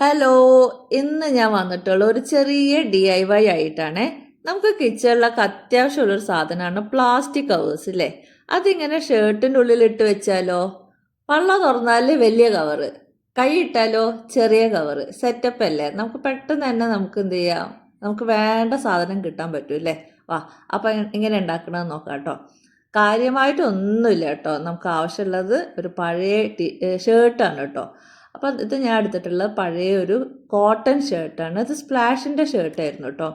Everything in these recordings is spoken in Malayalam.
ഹലോ ഇന്ന് ഞാൻ വന്നിട്ടുള്ള ഒരു ചെറിയ ഡി ഐ വൈ ആയിട്ടാണ്. നമുക്ക് കിച്ചണിലൊക്കെ അത്യാവശ്യമുള്ളൊരു സാധനമാണ് പ്ലാസ്റ്റിക് കവേഴ്സ് അല്ലേ അതിങ്ങനെ ഷർട്ടിന്റെ ഉള്ളിൽ ഇട്ട് വെച്ചാലോ? പള്ള തുറന്നാൽ വലിയ കവറ് കൈ ഇട്ടാലോ? ചെറിയ കവറ് സെറ്റപ്പ് അല്ലേ? നമുക്ക് പെട്ടെന്ന് തന്നെ നമുക്ക് എന്ത് ചെയ്യാം? നമുക്ക് വേണ്ട സാധനം കിട്ടാൻ പറ്റും അല്ലേ? വാ അപ്പം ഇങ്ങനെ ഉണ്ടാക്കണമെന്ന് നോക്കാം കേട്ടോ. കാര്യമായിട്ടൊന്നുമില്ല കേട്ടോ. നമുക്ക് ആവശ്യമുള്ളത് ഒരു പഴയ ഷർട്ടാണ് കേട്ടോ. അപ്പോൾ ഇത് ഞാൻ എടുത്തിട്ടുള്ളത് പഴയ ഒരു കോട്ടൺ ഷർട്ടാണ് ഇത് സ്പ്ലാഷിന്റെ ഷർട്ടായിരുന്നു കേട്ടോ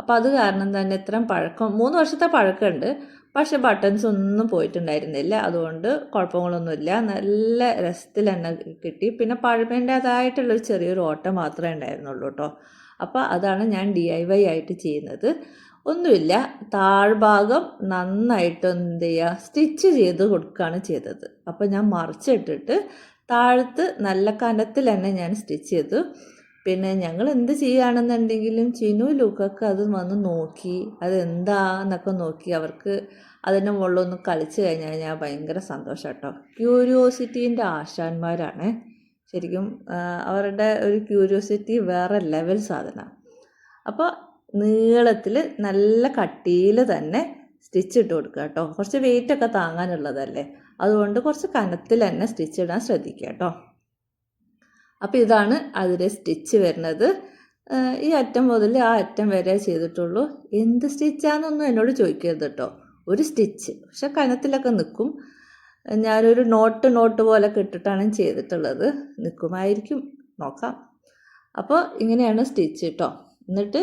അപ്പോൾ അത് കാരണം തന്നെ ഇത്രയും പഴക്കം മൂന്ന് വർഷത്തെ പഴക്കമുണ്ട്. പക്ഷേ ബട്ടൺസ് ഒന്നും പോയിട്ടുണ്ടായിരുന്നില്ല. അതുകൊണ്ട് കുഴപ്പങ്ങളൊന്നുമില്ല. നല്ല രസത്തിൽ തന്നെ കിട്ടി. പിന്നെ പഴമേന്റേതായിട്ടുള്ളൊരു ചെറിയൊരു ഓട്ടം മാത്രമേ ഉണ്ടായിരുന്നുള്ളൂ കേട്ടോ അപ്പോൾ അതാണ് ഞാൻ ഡി ഐ വൈ ആയിട്ട് ചെയ്യുന്നത്. ഒന്നുമില്ല. താഴ്ഭാഗം നന്നായിട്ട് എന്ത് ചെയ്യുക സ്റ്റിച്ച് ചെയ്ത് കൊടുക്കുകയാണ് ചെയ്തത്. അപ്പോൾ ഞാൻ മറിച്ചിട്ടിട്ട് താഴത്ത് നല്ല കനത്തിൽ തന്നെ ഞാൻ സ്റ്റിച്ച് ചെയ്തു. പിന്നെ ഞങ്ങൾ എന്ത് ചെയ്യുകയാണെന്നുണ്ടെങ്കിലും ചിനു ലുക്കൊക്കെ അത് വന്ന് നോക്കി. അതെന്താന്നൊക്കെ നോക്കി. അവർക്ക് അതിന്റെ മുകളിലൊന്ന് കളിച്ച് കഴിഞ്ഞാൽ ഞാൻ ഭയങ്കര സന്തോഷം കേട്ടോ. ക്യൂരിയോസിറ്റീന്റെ ആശാന്മാരാണ്. ശരിക്കും അവരുടെ ഒരു ക്യൂരിയോസിറ്റി വേറെ ലെവൽ സാധനമാണ്. അപ്പോൾ നീളത്തിൽ നല്ല കട്ടിയിൽ തന്നെ സ്റ്റിച്ച് ഇട്ട് കൊടുക്കുക കേട്ടോ. കുറച്ച് വെയിറ്റൊക്കെ താങ്ങാനുള്ളതല്ലേ. അതുകൊണ്ട് കുറച്ച് കനത്തിൽ തന്നെ സ്റ്റിച്ച് ഇടാൻ ശ്രദ്ധിക്കുക കേട്ടോ. അപ്പോൾ ഇതാണ് അതിലെ സ്റ്റിച്ച് വരുന്നത്. ഈ അറ്റം മുതൽ ആ അറ്റം വരെ ചെയ്തിട്ടുള്ളൂ. എന്ത് സ്റ്റിച്ചാണെന്നൊന്നും എന്നോട് ചോദിക്കരുത് കേട്ടോ. ഒരു സ്റ്റിച്ച്. പക്ഷെ കനത്തിലൊക്കെ നിൽക്കും. ഞാനൊരു നോട്ട് നോട്ട് പോലെ ഇട്ടിട്ടാണ് ചെയ്തിട്ടുള്ളത്. നിൽക്കുമായിരിക്കും. നോക്കാം. അപ്പോൾ ഇങ്ങനെയാണ് സ്റ്റിച്ച് കേട്ടോ. എന്നിട്ട്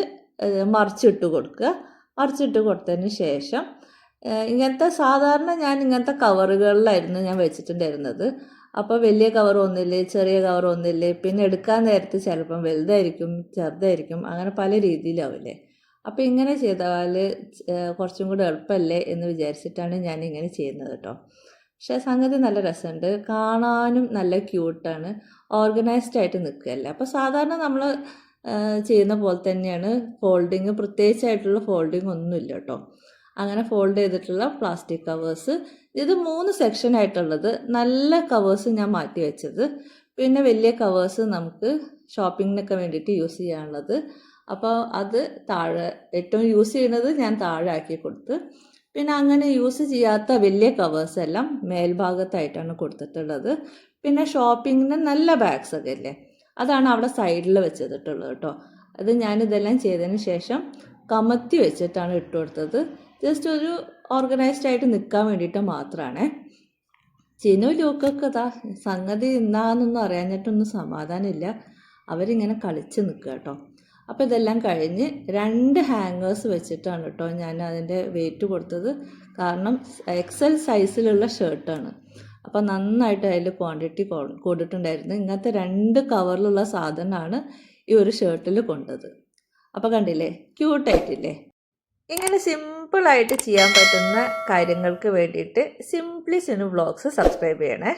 മറിച്ചിട്ട് കൊടുക്കുക. മറിച്ചിട്ട് കൊടുത്തതിന് ശേഷം ഇങ്ങനത്തെ സാധാരണ ഞാൻ ഇങ്ങനത്തെ കവറുകളിലായിരുന്നു ഞാൻ വെച്ചിട്ടുണ്ടായിരുന്നത്. അപ്പോൾ വലിയ കവർ ഒന്നില്ലേ ചെറിയ കവർ ഒന്നില്ലേ പിന്നെ എടുക്കാൻ നേരത്ത് ചിലപ്പം വലുതായിരിക്കും ചെറുതായിരിക്കും അങ്ങനെ പല രീതിയിലാവില്ലേ. അപ്പോൾ ഇങ്ങനെ ചെയ്താൽ കുറച്ചും കൂടെ എളുപ്പമല്ലേ എന്ന് വിചാരിച്ചിട്ടാണ് ഞാൻ ഇങ്ങനെ ചെയ്യുന്നത് കേട്ടോ. പക്ഷേ സംഗതി നല്ല രസമുണ്ട്. കാണാനും നല്ല ക്യൂട്ടാണ് ഓർഗനൈസ്ഡ് ആയിട്ട് നിൽക്കുകയല്ലേ. അപ്പോൾ സാധാരണ നമ്മൾ ചെയ്യുന്ന പോലെ തന്നെയാണ് ഫോൾഡിങ് പ്രത്യേകിച്ചായിട്ടുള്ള ഫോൾഡിങ് ഒന്നുമില്ല കേട്ടോ. അങ്ങനെ ഫോൾഡ് ചെയ്തിട്ടുള്ള പ്ലാസ്റ്റിക് കവേഴ്സ് ഇത് മൂന്ന് സെക്ഷൻ ആയിട്ടുള്ളത്. നല്ല കവേഴ്സ് ഞാൻ മാറ്റി വെച്ചത്. പിന്നെ വലിയ കവേഴ്സ് നമുക്ക് ഷോപ്പിങ്ങിനൊക്കെ വേണ്ടിയിട്ട് യൂസ് ചെയ്യാനുള്ളത്. അപ്പോൾ അത് താഴെ ഏറ്റവും യൂസ് ചെയ്യുന്നത് ഞാൻ താഴെ ആക്കി കൊടുത്ത്. പിന്നെ അങ്ങനെ യൂസ് ചെയ്യാത്ത വലിയ കവേഴ്സ് എല്ലാം മേൽഭാഗത്തായിട്ടാണ് കൊടുത്തിട്ടുള്ളത്. പിന്നെ ഷോപ്പിങ്ങിന് നല്ല ബാഗ്സൊക്കെ അല്ലേ അതാണ് അവിടെ സൈഡിൽ വെച്ചിട്ടുള്ളത് കേട്ടോ. അത് ഞാനിതെല്ലാം ചെയ്തതിന് ശേഷം കമത്തി വെച്ചിട്ടാണ് ഇട്ട് കൊടുത്തത്. ജസ്റ്റ് ഒരു ഓർഗനൈസ്ഡ് ആയിട്ട് നിൽക്കാൻ വേണ്ടിയിട്ട് മാത്രമാണ് ചിനു ലൂക്കൊക്കെ ഇതാ സംഗതി ഇന്നാന്നൊന്നും അറിയാഞ്ഞിട്ടൊന്നും സമാധാനമില്ല. അവരിങ്ങനെ കളിച്ച് നിൽക്കുക കേട്ടോ. അപ്പോൾ ഇതെല്ലാം കഴിഞ്ഞ് രണ്ട് ഹാങ്ങേഴ്സ് വെച്ചിട്ടാണ് കേട്ടോ ഞാൻ അതിന്റെ വെയിറ്റ് കൊടുത്തത്. കാരണം എക്സൽ സൈസിലുള്ള ഷർട്ടാണ് അപ്പോൾ നന്നായിട്ട് അതിൽ ക്വാണ്ടിറ്റി കൊടുത്തിട്ടുണ്ടായിരുന്നു. ഇങ്ങനത്തെ രണ്ട് കവറിലുള്ള സാധനമാണ് ഈ ഒരു ഷർട്ടിൽ കൊണ്ടത്. അപ്പോൾ കണ്ടില്ലേ? ക്യൂട്ടായിട്ടില്ലേ ഇങ്ങനെ സിമ്പിളായിട്ട് ചെയ്യാൻ പറ്റുന്ന കാര്യങ്ങൾക്ക് വേണ്ടിയിട്ട് സിംപ്ലി സിനു വ്ളോഗ്സ് സബ്സ്ക്രൈബ് ചെയ്യണേ.